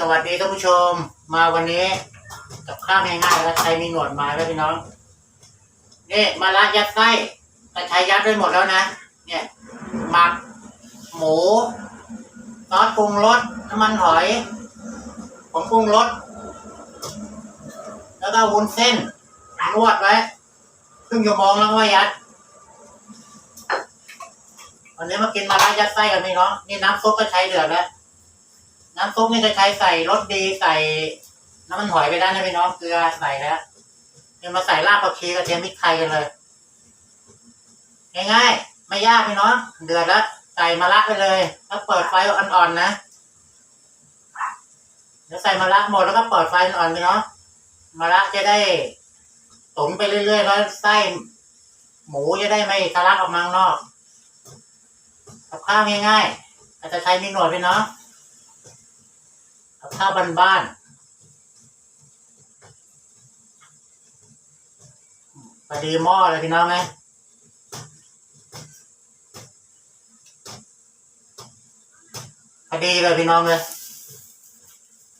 สวัสดีท่านผู้ชม มาวันนี้กับข้าวง่ายๆแล้วใครมีหนวดมาแล้วพี่น้องนี่มาละยัดไส้แต่ใช้ยัดได้หมดแล้วนะ เนี่ยหมักหมูซอสปรุงรสน้ำมันหอยผงปรุงรสแล้วก็วุ้นเส้นนวดไว้ครึ่งชั่วโมงแล้วก็ยัดวันนี้มากินมาละยัดไส้กันพี่น้องนี่น้ำซุปก็ใช้เดือดแล้ว น้ำซุปนี่จะใช้ใส่รสดีใส่น้ำมันหอยไปได้นะพี่น้องเกลือใส่แล้วเดี๋ยวมาใส่รากผักชีกระเทียมพริกไทยกันเลยง่ายๆไม่ยากพี่น้องเดือดแล้วใส่มะระไปเลยแล้วเปิดไฟอ่อนๆนะเดี๋ยวใส่มะระหมดแล้วก็เปิดไฟอ่อนๆพี่น้องมะระจะได้ตุ๋นไปเรื่อยๆแล้วไส้หมูจะได้ไม่ทะลักออกมางนอกกับข้าวง่ายๆอาจจะใช้มีหนวดพี่น้อ งกับข้าวบ้านๆพอดีหม้อเลยพี่น้องไหมพอดีเลยพี่น้องเลย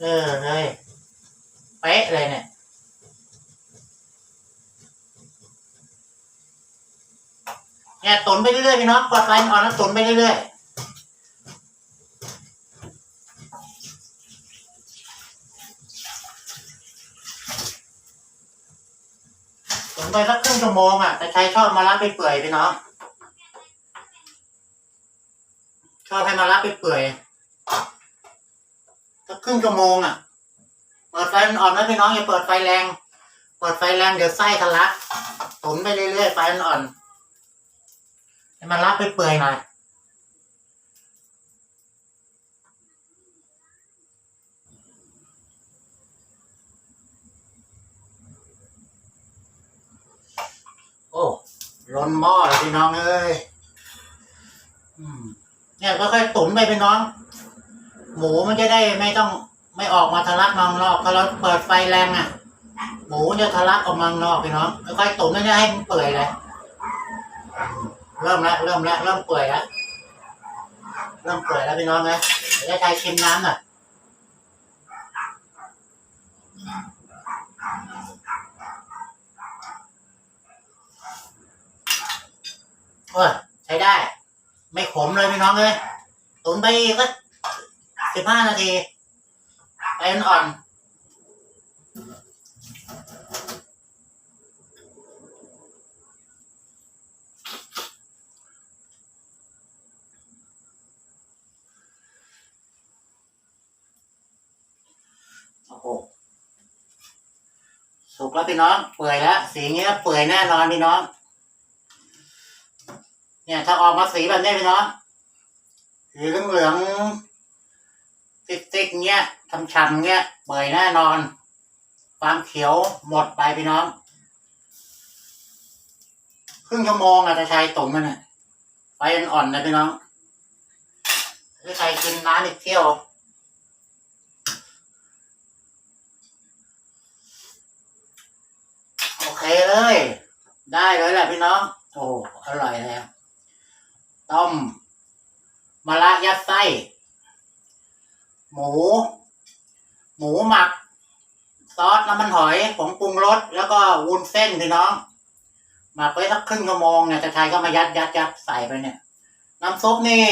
เออเลยเป๊ะเลยเนี่ยเนี่ยตุนไปเรื่อยๆพี่น้องกดไฟอ่อนแล้วตุนไปเรื่อยๆ ไปสักครึ่งชั่วโมงอะแต่ใช้ชอบมารับไปเปื่อยพี่น้องชอบให้มารับไปเปื่อยสักครึ่งชั่วโมงอะ เปิดไฟอ่อนๆนะพี่น้องอย่าเปิดไฟแรง เปิดไฟแรงเดี๋ยวไส้ทะลักตุ๋นไปเรื่อยๆไฟอ่อนให้มารับไปเปื่อยหน่อย ร้นหม้อเลยพี่น้องเอ้ยเนี่ยค่อยๆตุ๋นไปพี่น้อง หมูมันจะได้ไม่ต้องไม่ออกมาทะลักมาข้างนอกพอเราเปิดไฟแรงอะ หมูจะทะลักออกมาข้างนอกพี่น้องค่อยๆตุ๋นนี่ให้มันเปื่อยเลยเริ่มแล้วเริ่มแล้วเริ่มเปื่อยแล้วเริ่มเปื่อยแล้วพี่น้องนะเดี๋ยวจะใช้ชิมน้ำหน่อย โอ้ยใช้ได้ ไม่ขมเลยพี่น้องเลยตุ๋นไปก็สิบห้านาทีไปอ่อนโอ้โหสุกแล้วพี่น้อง เปื่อยแล้ว สีเงี้ยเปื่อยแน่นอนพี่น้อง เนี่ย ถ้าออกมาสีแบบนี้พี่น้องสีเหลืองเหลืองๆติ๊กๆเงี้ยช้ำๆเงี้ยเปื่อยแน่นอน ความเขียวหมดไปพี่น้อง ครึ่งชั่วโมงอาจจะใช้ตุ๋นมันเนี่ยไฟอ่อนๆนะพี่น้องหรือใครกินน้ำอีกเที่ยวโอเคเลย ได้เลยแหละพี่น้อง โอ้อร่อยแล้ว ต้มมะระยัดไส้ หมู หมูหมัก ซอสน้ำมันหอยผงปรุงรสแล้วก็วุ้นเส้นพี่น้องหมักไว้สักครึ่งชั่วโมงเนี่ยจะใช้ก็มายัดยัดยัดใส่ไปเนี่ย น้ำซุปนี่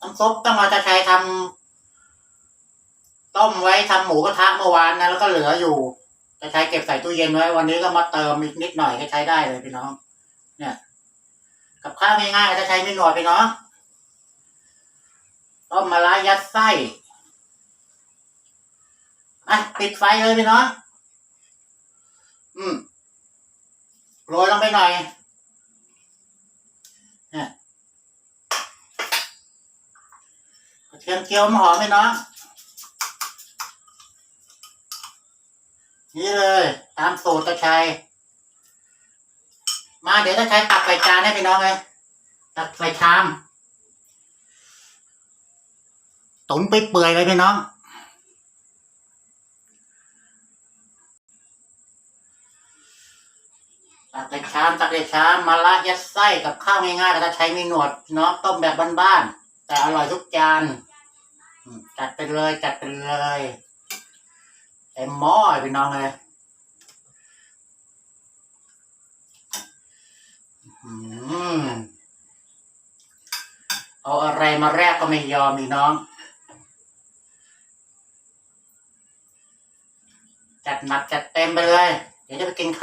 น้ำซุปต้องมาจะใช้ทำต้มไว้ทำหมูกระทะเมื่อวานนะแล้วก็เหลืออยู่จะใช้เก็บใส่ตู้เย็นไว้ วันนี้ก็มาเติมอีกนิดหน่อยก็ใช้ได้เลยพี่น้อง เนี่ย กับข้าวง่ายๆจะใช้ไม่หนวดพี่น้องต้มมะระยัดไส้อะปิดไฟเลยพี่น้องอืมโรยลงไปหน่อยเนี่ยกระเทียมเจียวหอมพี่น้องนี่เลย ตามสูตรตะชัย มาเดี๋ยวตะชัยตักใส่จานให้พี่น้องเลยตักใส่ชามตุ๋นไปเปื่อยเลยพี่น้อง ตักใส่ชามตักใส่ชามมาละยัดไส้กับข้าวง่ายๆก็จะใช้มีหนวดพี่น้องต้มแบบบ้านๆแต่อร่อยทุกจานจัดไปเลยจัดไปเลยเต็มหม้อเลยพี่น้องเลยอืม เอาอะไรมาแรกก็ไม่ยอมพี่น้อง จัดหนักจัดเต็มไปเลย เดี๋ยวจะไปกินข้าว